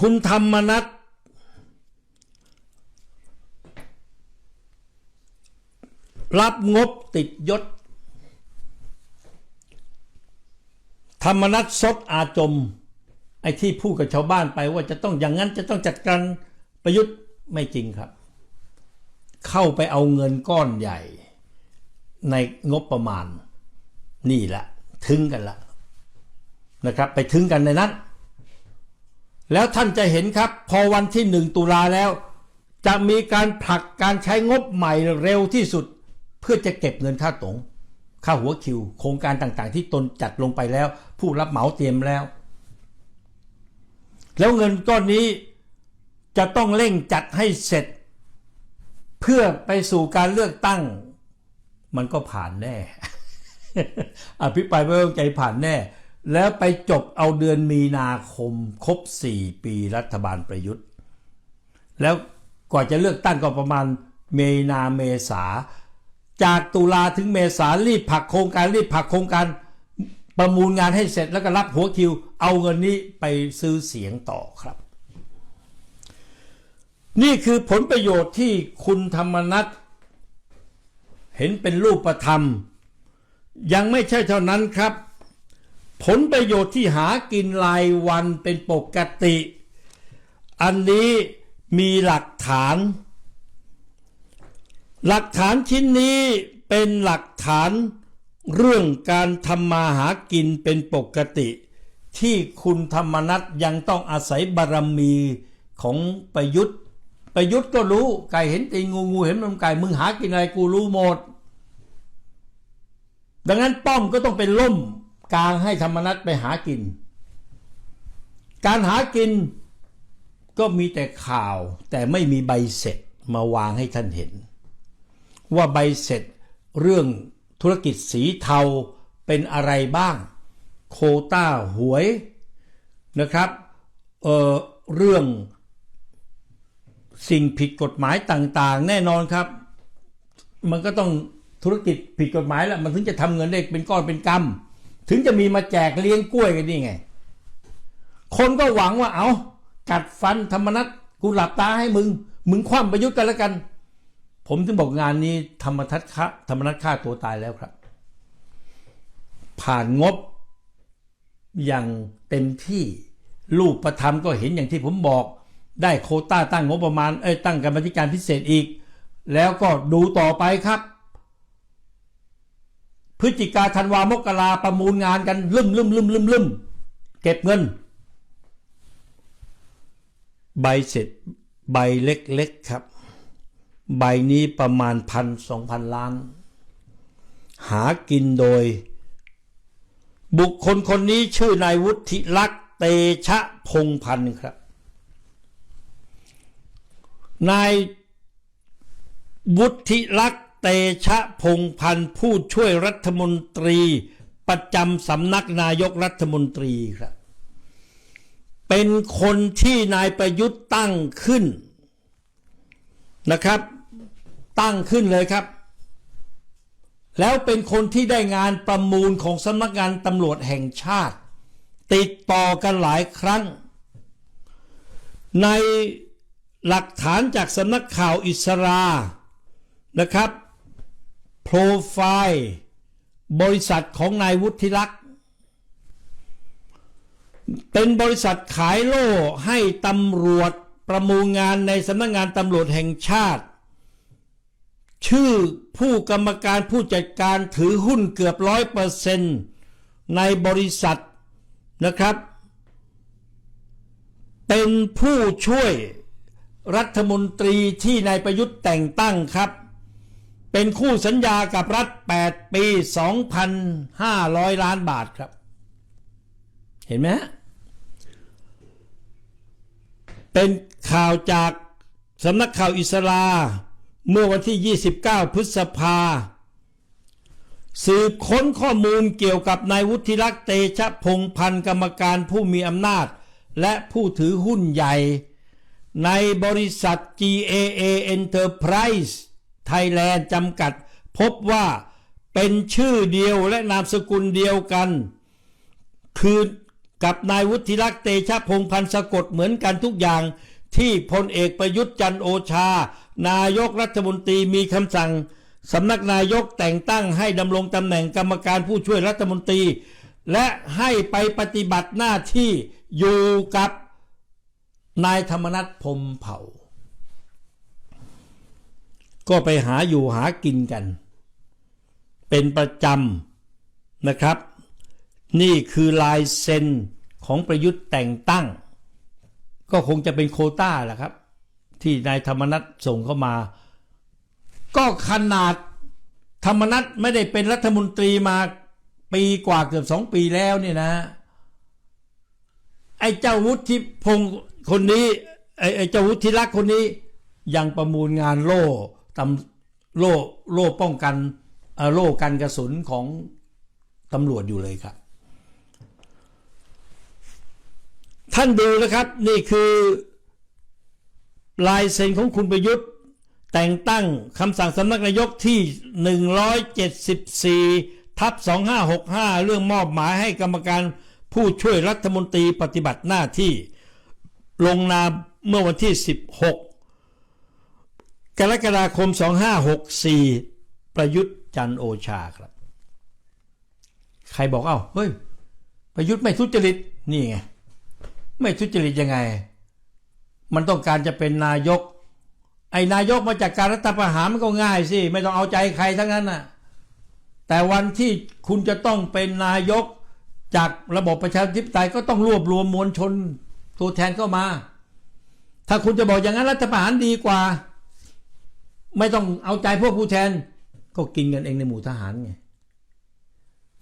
คุณธรรมนัทรับงบติดยศ ธรรมนัตซดอาจม ไอ้ที่พูดกับชาวบ้านไปว่าจะต้องอย่างนั้นจะต้องจัดการประยุทธ์ไม่จริงครับ เข้าไปเอาเงินก้อนใหญ่ ในงบประมาณ นี่แหละ ถึงกันละนะครับ ไปถึงกันในนั้น แล้วท่านจะเห็นครับ พอวันที่หนึ่งตุลาแล้ว จะมีการผลักการใช้งบใหม่เร็วที่สุด เพื่อจะเก็บเงินค่าตงค่าหัวคิว โครงการต่างๆ ที่ตนจัดลงไปแล้ว ผู้รับเหมาเตรียมแล้ว แล้วเงินก้อนนี้จะต้องเร่งจัดให้เสร็จ เพื่อไปสู่การเลือกตั้ง มันก็ผ่านแน่ อภิปรายไม่ไว้วางใจผ่านแน่ แล้วไปจบเอาเดือนมีนาคมครบ 4 ปีรัฐบาลประยุทธ์ แล้วกว่าจะเลือกตั้งก็ประมาณเมนาเมษา จากตุลาถึงเมษารีบผักโครงการรีบผักโครงการประมูลงานให้เสร็จแล้วก็รับหัวคิว เอาเงินนี้ไปซื้อเสียงต่อครับ นี่คือผลประโยชน์ที่คุณธรรมนัฐเห็นเป็นรูปธรรม ยังไม่ใช่เท่านั้นครับ ผลประโยชน์ที่หากินรายวันเป็นปกติ อันนี้มีหลักฐาน หลักฐานชิ้นนี้เป็นหลักฐานเรื่องการทำมาหากินเป็นปกติ ที่คุณธรรมนัฐยังต้องอาศัยบารมีของประยุทธ์ ประยุทธ์ก็รู้ไก่เห็นตีงูงูเห็นมันไก่มึงหากินอะไรกูรู้หมด ดังนั้นป้อมก็ต้องเป็นล่ม กลางให้ธรรมนัฐไปหากิน การหากินก็มีแต่ข่าวแต่ไม่มีใบเสร็จมาวางให้ท่านเห็น ว่าใบเสร็จเรื่องธุรกิจสีเทาเป็นอะไรบ้าง โคต้าหวยนะครับเอ่อเรื่องสิ่งผิดกฎหมายต่างๆ แน่นอนครับ มันก็ต้องธุรกิจผิดกฎหมายแล้วมันถึงจะทำเงินได้เป็นก้อนเป็นกำ ถึงจะมีมาแจกเลี้ยงกล้วยกันนี่ไง คนก็หวังว่าเอากัดฟันธรรมนัตกูหลับตาให้มึง มึงคว่ำประยุทธ์กันแล้วกัน ผมถึงบอกงานนี้ธรรมทัศฆ่าธรรมนัตฆ่าตัวตายแล้วครับ ผ่านงบอย่างเต็มที่รูปประธรรมก็เห็นอย่างที่ผมบอก ได้โคต้าตั้งงบประมาณเอ้ยตั้งกรรมธิการพิเศษอีก แล้วก็ดูต่อไปครับ พฤศจิกาธันวามกราประมูลงานกันลืมลืมลืมลืมลืมเก็บเงิน ใบเสร็จใบเล็กๆครับ ใบนี้ประมาณพันสองพันล้าน หากินโดย บุคคลคนนี้ชื่อนายวุฒิลักษ์เตชะพงพันธ์ครับ นายวุฒิลักษ์ เตชะพงพันธ์ผู้ช่วยรัฐมนตรี ประจำสำนักนายกรัฐมนตรีครับ เป็นคนที่นายประยุทธ์ตั้งขึ้นนะครับ ตั้งขึ้นเลยครับ แล้วเป็นคนที่ได้งานประมูลของสำนักงานตำรวจแห่งชาติ ติดต่อกันหลายครั้ง ในหลักฐานจากสำนักข่าวอิสรานะครับ โปรไฟล์บริษัทของนายวุฒิลักษ์ เป็นบริษัทขายโล่ให้ตำรวจประมูลงานในสำนักงานตำรวจแห่งชาติ ชื่อผู้กรรมการผู้จัดการถือหุ้นเกือบร้อยเปอร์เซนต์ในบริษัทนะครับ เป็นผู้ช่วยรัฐมนตรีที่นายประยุทธ์แต่งตั้งครับ เป็นคู่สัญญากับรัฐ 8 ปี 2,500 ล้านบาทครับ เห็นไหมฮะเป็นข่าวจากสำนักข่าวอิสราเมื่อวันที่ 29 พฤษภา สืบค้นข้อมูลเกี่ยวกับนายวุฒิลักษ์เตชะพงพันธ์กรรมการผู้มีอำนาจ และผู้ถือหุ้นใหญ่ ในบริษัท GAA Enterprise Thailand จำกัด พบว่าเป็นชื่อเดียวและนามสกุลเดียวกัน คือกับนายวุฒิรักษ์เตชะพงพันธ์สะกดเหมือนกันทุกอย่างที่พลเอกประยุทธ์จันโอชา นายกรัฐมนตรีมีคำสั่งสำนักนายกแต่งตั้งให้ดำรงตำแหน่งกรรมการผู้ช่วยรัฐมนตรี และให้ไปปฏิบัติหน้าที่อยู่กับนายธรรมนัฐพรมเผ่า ก็ไปหาอยู่หากินกัน เป็นประจำนะครับ นี่คือลายเซ็นของประยุทธ์แต่งตั้ง ก็คงจะเป็นโคต้าแหละครับ ที่นายธรรมนัฐส่งเข้ามา ก็ขนาดธรรมนัฐไม่ได้เป็นรัฐมนตรีมาปีกว่าเกือบสองปีแล้วเนี่ยนะ ไอ้เจ้าวุฒิพงศ์คนนี้ไอ้เจ้าวุฒิรักคนนี้ยังประมูลงานโล่ ตำโล่โล่ป้องกันโล่กันกระสุนของตำรวจอยู่เลยครับ ท่านดูนะครับนี่คือลายเซ็นของคุณประยุทธ์ แต่งตั้งคำสั่งสำนักนายกที่ 174 ทับ 2565 เรื่องมอบหมายให้กรรมการผู้ช่วยรัฐมนตรีปฏิบัติหน้าที่ ลงนามเมื่อวันที่ 16 กรกฎาคม 2564 ประยุทธ์จันโอชาครับ ใครบอกเอ้าเฮ้ย ประยุทธ์ไม่ทุจริตนี่ไง ไม่ทุจริตยังไง มันต้องการจะเป็นนายก ไอ้นายกมาจากการรัฐประหารมันก็ง่ายสิ ไม่ต้องเอาใจใครทั้งนั้นน่ะ แต่วันที่คุณจะต้องเป็นนายกจากระบบประชาธิปไตยก็ต้องรวบรวมมวลชนตัวแทนเข้ามา ถ้าคุณจะบอกอย่างนั้นรัฐประหารดีกว่า ไม่ต้องเอาใจพวกผู้แทน ก็กินกันเองในหมู่ทหารไง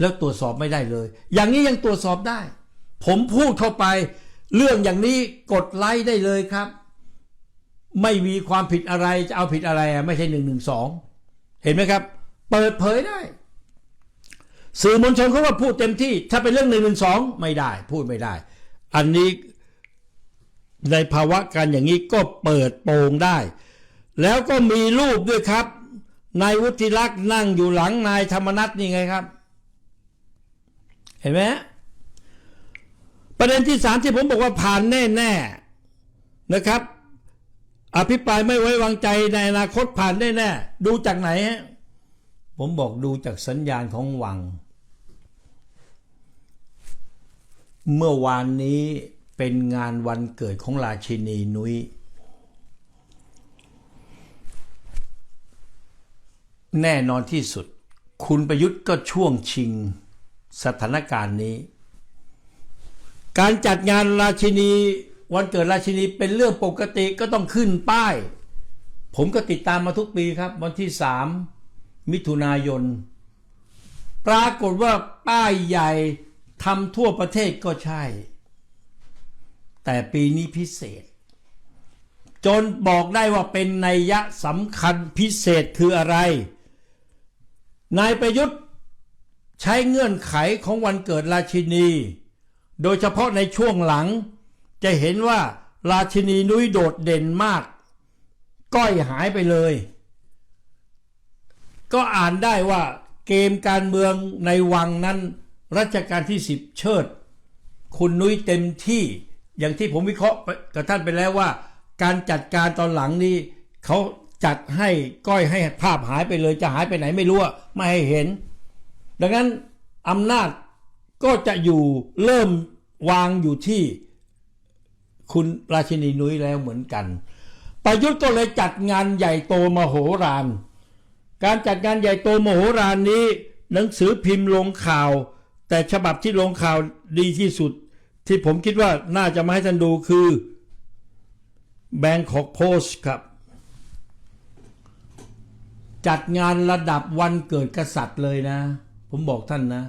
แล้วตรวจสอบไม่ได้เลย อย่างนี้ยังตรวจสอบได้ ผมพูดเข้าไป เรื่องอย่างนี้กดไลค์ได้เลยครับ ไม่มีความผิดอะไรจะเอาผิดอะไรไม่ใช่หนึ่งหนึ่งสองเห็นไหมครับ เปิดเผยได้ สื่อมวลชนเขาว่าพูดเต็มที่ ถ้าเป็นเรื่องหนึ่งหนึ่งสองไม่ได้ พูดไม่ได้ อันนี้ในภาวะการอย่างนี้ก็เปิดโปงได้ แล้วก็มีรูปด้วยครับ นายวุฒิรักษ์นั่งอยู่หลังนายธรรมนัฐนี่ไงครับ เห็นไหมประเด็นที่สามที่ผมบอกว่าผ่านแน่ๆนะครับ อภิปรายไม่ไว้วางใจในอนาคตผ่านแน่ๆดูจากไหนฮะผมบอกดูจากสัญญาณของวัง เมื่อวานนี้เป็นงานวันเกิดของราชินีนุย้ย แน่นอนที่สุด คุณประยุทธ์ก็ช่วงชิงสถานการณ์นี้ การจัดงานราชินีวันเกิดราชินีเป็นเรื่องปกติก็ต้องขึ้นป้าย ผมก็ติดตามมาทุกปีครับ วันที่สามมิถุนายน ปรากฏว่าป้ายใหญ่ทำทั่วประเทศก็ใช่ แต่ปีนี้พิเศษ จนบอกได้ว่าเป็นนัยยะสำคัญพิเศษคืออะไร นายประยุทธ์ใช้เงื่อนไขของวันเกิดราชินี โดยเฉพาะในช่วงหลัง จะเห็นว่าราชินีนุ้ยโดดเด่นมาก ก้อยหายไปเลย ก็อ่านได้ว่าเกมการเมืองในวังนั้นรัชกาลที่สิบเชิด คุณนุ้ยเต็มที่อย่างที่ผมวิเคราะห์กับท่านไปแล้วว่า การจัดการตอนหลังนี้เขา จัดให้ก้อยให้ภาพหายไปเลยจะหายไปไหนไม่รู้ไม่ให้เห็น ดังนั้นอำนาจก็จะอยู่เริ่มวางอยู่ที่คุณราชินีนุ้ยแล้วเหมือนกัน ประยุทธ์ก็เลยจัดงานใหญ่โตมโหฬาร การจัดงานใหญ่โตมโหฬารนี้ หนังสือพิมพ์ลงข่าว แต่ฉบับที่ลงข่าวดีที่สุด ที่ผมคิดว่าน่าจะมาให้ท่านดูคือ Bangkok Post ครับ จัดงานระดับวันเกิดกษัตริย์เลยนะ ผมบอกท่านนะ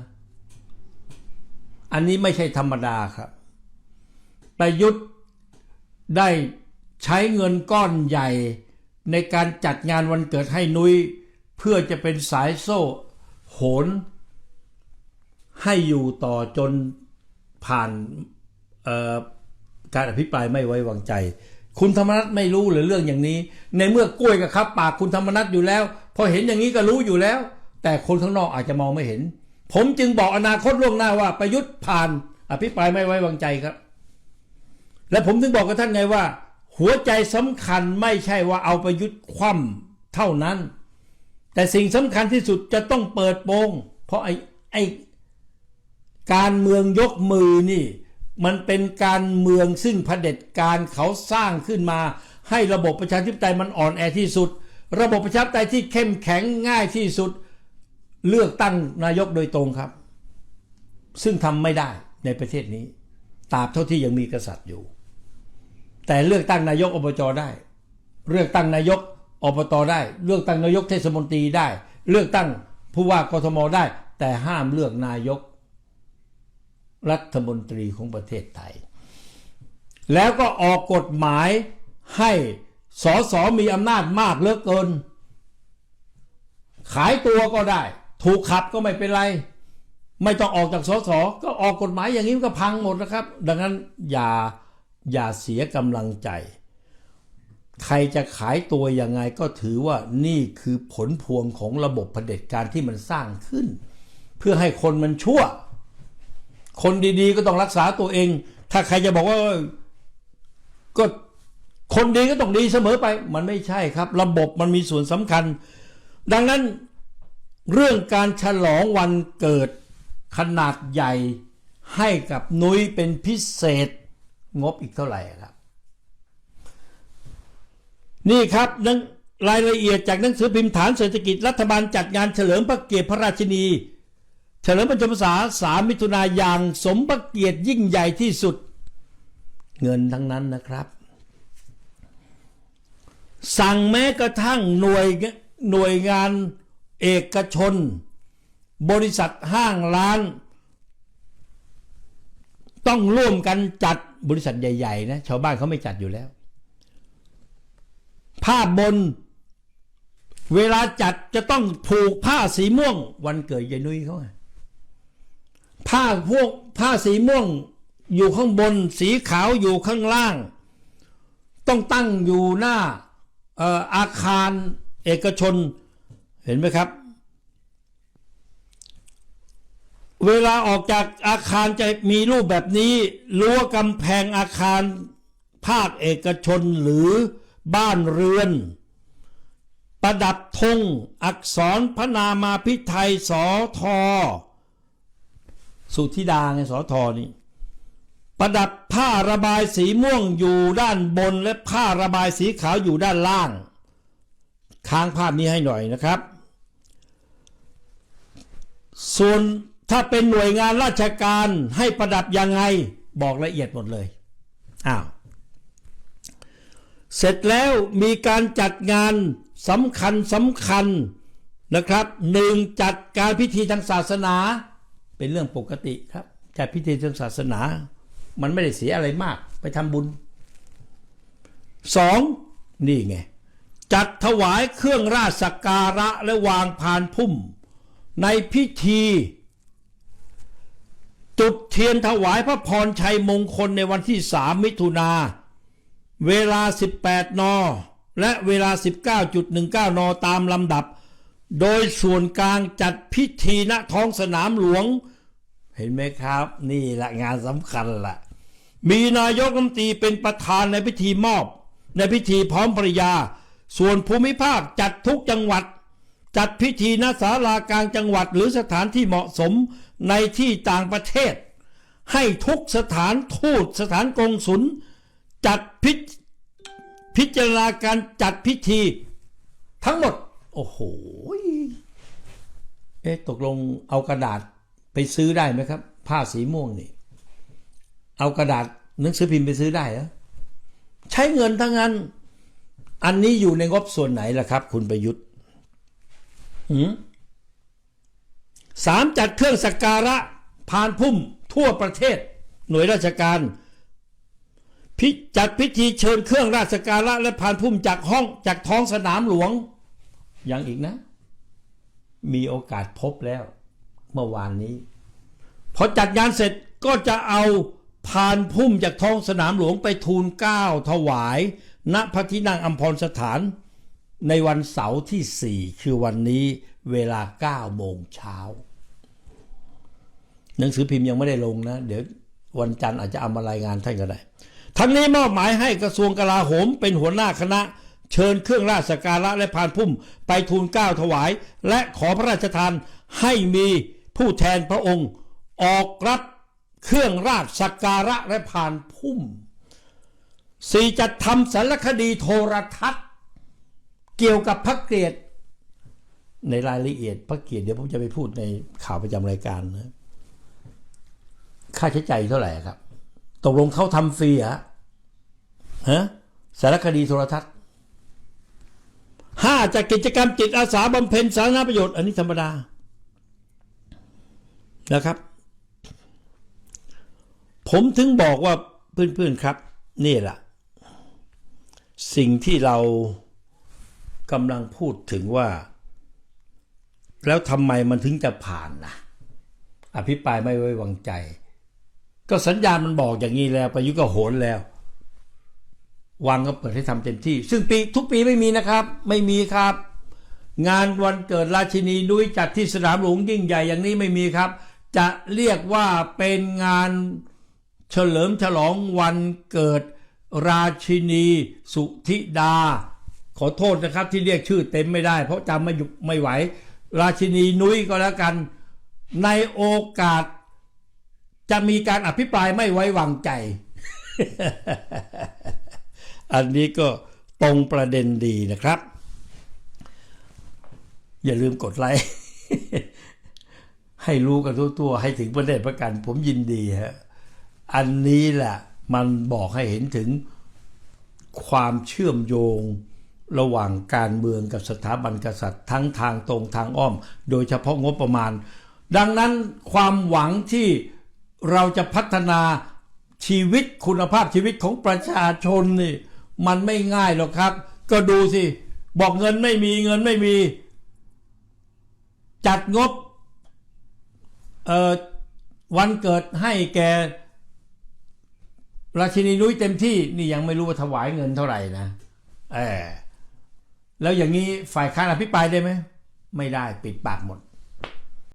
อันนี้ไม่ใช่ธรรมดาครับ ประยุทธ์ได้ใช้เงินก้อนใหญ่ในการจัดงานวันเกิดให้นุย้ย เพื่อจะเป็นสายโซ่โหน ให้อยู่ต่อจนผ่านการอภิปรายไม่ไว้วางใจ คุณธรรมนัฐไม่รู้หรือเรื่องอย่างนี้ ในเมื่อกล้วยกับครับ ปากคุณธรรมนัฐอยู่แล้ว พอเห็นอย่างนี้ก็รู้อยู่แล้ว แต่คนข้างนอกอาจจะมองไม่เห็น ผมจึงบอกอนาคตล่วงหน้าว่าประยุทธ์ผ่าน อภิปรายไม่ไว้วางใจครับ และผมถึงบอกกับท่านไงว่า หัวใจสำคัญไม่ใช่ว่าเอาประยุทธ์คว่ำเท่านั้น แต่สิ่งสำคัญที่สุดจะต้องเปิดโปงเพราะไอ้ไอ้การเมืองยกมือนี่ มันเป็นการเมืองซึ่งเผด็จการเขาสร้างขึ้นมา ให้ระบบประชาธิปไตยมันอ่อนแอที่สุด ระบบประชาธิปไตยที่เข้มแข็งง่ายที่สุด เลือกตั้งนายกโดยตรงครับ ซึ่งทำไม่ได้ในประเทศนี้ตราบเท่าที่ยังมีกษัตริย์อยู่ แต่เลือกตั้งนายกอบจได้ เลือกตั้งนายกอบตได้ เลือกตั้งนายกเทศมนตรีได้ เลือกตั้งผู้ว่ากทมได้ แต่ห้ามเลือกนายก รัฐมนตรีของประเทศไทย แล้วก็ออกกฎหมายให้สอสอมีอำนาจมากเหลือเกิน ขายตัวก็ได้ ถูกขับก็ไม่เป็นไร ไม่ต้องออกจากสสก็ออกกฎหมายอย่างนี้ก็พังหมดนะครับ ดังนั้นอย่าอย่าเสียกำลังใจ ใครจะขายตัวยังไงก็ถือว่านี่คือผลพวงของระบบเผด็จการที่มันสร้างขึ้น เพื่อให้คนมันชั่ว คนดีๆ ก็ต้องรักษาตัวเอง ถ้าใครจะบอกว่าก็คนดีก็ต้องดีเสมอไป มันไม่ใช่ครับ ระบบมันมีส่วนสำคัญ ดังนั้นเรื่องการฉลองวันเกิดขนาดใหญ่ให้กับนุ้ยเป็นพิเศษงบอีกเท่าไหร่ครับ นี่ครับนังรายละเอียดจากหนังสือพิมพ์ฐานเศรษฐกิจรัฐบาลจัดงานเฉลิมพระเกียรติพระราชินี เฉลิมพระชนมพรรษาสามมิถุนายางสมพระเกียรติยิ่งใหญ่ที่สุด เงินทั้งนั้นนะครับ สั่งแม้กระทั่งหน่วยหน่วยงานเอกชน บริษัทห้างร้าน ต้องร่วมกันจัดบริษัทใหญ่ๆนะชาวบ้านเขาไม่จัดอยู่แล้วผ้าบนเวลาจัดจะต้องผูกผ้าสีม่วง วันเกิดยายนุ้ยเขาไง ผ้าพวกผ้าสีม่วงอยู่ข้างบน สีขาวอยู่ข้างล่าง ต้องตั้งอยู่หน้าเอ่ออาคารเอกชนเห็นไหมครับ เวลาออกจากอาคารจะมีรูปแบบนี้รั้วกำแพงอาคารภาคเอกชนหรือบ้านเรือน ประดับธงอักษรพระนามาพิไทยสอทอ สุธิดาไงสอทอนี่ประดับผ้าระบายสีม่วงอยู่ด้านบนและผ้าระบายสีขาวอยู่ด้านล่าง ค้างภาพนี้ให้หน่อยนะครับ ส่วนถ้าเป็นหน่วยงานราชการให้ประดับยังไงบอกละเอียดหมดเลยอ้าวเสร็จแล้วมีการจัดงานสำคัญสำคัญนะครับหนึ่งจัดการพิธีทางศาสนา เป็นเรื่องปกติครับจัดพิธีทางศาสนา มันไม่ได้เสียอะไรมาก ไปทำบุญสองนี่ไง จัดถวายเครื่องราชสักการะและวางพานพุ่ม ในพิธี จุดเทียนถวายพระพรชัยมงคลในวันที่สามมิถุนาเวลา 18 น และเวลา 19.19 น ตามลำดับ โดยส่วนกลางจัดพิธีณท้องสนามหลวง เห็นไหมครับ นี่แหละงานสำคัญละมีนายกรัฐมนตรีเป็นประธานในพิธีมอบ ในพิธีพร้อมภรรยา ส่วนภูมิภาคจัดทุกจังหวัด จัดพิธีณศาลากลางจังหวัดหรือสถานที่เหมาะสมในที่ต่างประเทศ ให้ทุกสถานทูตสถานกงสุลจัดพิพิจารณาการจัดพิธี ทั้งหมด โอ้โห เอ๊ะตกลงเอากระดาษ ไปซื้อได้ไหมครับ ผ้าสีม่วงนี่ เอากระดาษหนังสือพิมพ์ไปซื้อได้เหรอใช้เงินทั้งนั้น อันนี้อยู่ในงบส่วนไหนล่ะครับ คุณประยุทธ์สามจัดเครื่องสักการะพานพุ่มทั่วประเทศ หน่วยราชการพิจัดพิธีเชิญเครื่องราชการะและพานพุ่มจากห้องจากท้องสนามหลวง ยังอีกนะ มีโอกาสพบแล้ว เมื่อวานนี้ พอจัดงานเสร็จก็จะเอาพานพุ่มจากท้องสนามหลวงไปทูลเกล้าถวาย ณพระที่นั่งอัมพรสถาน ในวันเสาร์ที่สี่คือวันนี้เวลา9โมงเช้าหนังสือพิมพ์ยังไม่ได้ลงนะ เดี๋ยววันจันทร์อาจจะเอามารายงานท่านก็ได้ ทั้งนี้มอบหมายให้กระทรวงกลาโหมเป็นหัวหน้าคณะ เชิญเครื่องราชสกการะและพานพุ่ม ไปทูลเกล้าถวาย และขอพระราชทานให้มี ผู้แทนพระองค์ออกรับเครื่องราชสักการะและพานพุ่มสี่จัดทำสารคดีโทรทัศน์ เกี่ยวกับพระเกียรติในรายละเอียดพระเกียรติเดี๋ยวผมจะไปพูดในข่าวประจำรายการนะค่าใช้จ่ายเท่าไหร่ครับ ตกลงเขาทำฟรีอะฮะสารคดีโทรทัศน์ห้าจากกิจกรรมจิตอาสาบำเพ็ญสาธารณประโยชน์ อันนี้ธรรมดา นะครับ ผมถึงบอกว่าเพื่อนๆครับ นี่แหละสิ่งที่เรากำลังพูดถึงว่า แล้วทำไมมันถึงจะผ่านนะอภิปรายไม่ไว้วางใจ ก็สัญญาณมันบอกอย่างนี้แล้วประยุทธ์ก็โหนแล้ววังก็เปิดให้ทำเต็มที่ ซึ่งปีทุกปีไม่มีนะครับ ไม่มีครับ งานวันเกิดราชินีนุ้ยจัดที่สนามหลวงยิ่งใหญ่อย่างนี้ไม่มีครับ จะเรียกว่าเป็นงานเฉลิมฉลองวันเกิดราชินีสุธิดา ขอโทษนะครับที่เรียกชื่อเต็มไม่ได้ เพราะจำไม่อยู่ไม่ไหว ราชินีนุ้ยก็แล้วกัน ในโอกาสจะมีการอภิปรายไม่ไว้วางใจ อันนี้ก็ตรงประเด็นดีนะครับ อย่าลืมกดไลค์ ให้รู้กันทั่วๆให้ถึงประเด็นประกัน ผมยินดีฮะอันนี้แหละมันบอกให้เห็นถึงความเชื่อมโยงระหว่างการเมืองกับสถาบันกษัตริย์ทั้งทางตรงทางอ้อม โดยเฉพาะงบประมาณ ดังนั้นความหวังที่เราจะพัฒนาชีวิตคุณภาพชีวิตของประชาชนนี่มันไม่ง่ายหรอกครับ ก็ดูสิ บอกเงินไม่มีเงินไม่มี จัดงบ เออวันเกิดให้แกราชินีนุ้ยเต็มที่นี่ยังไม่รู้ว่าถวายเงินเท่าไหร่นะเออแล้วอย่างนี้ฝ่ายค้านอภิปรายได้ไหมไม่ได้ปิดปากหมด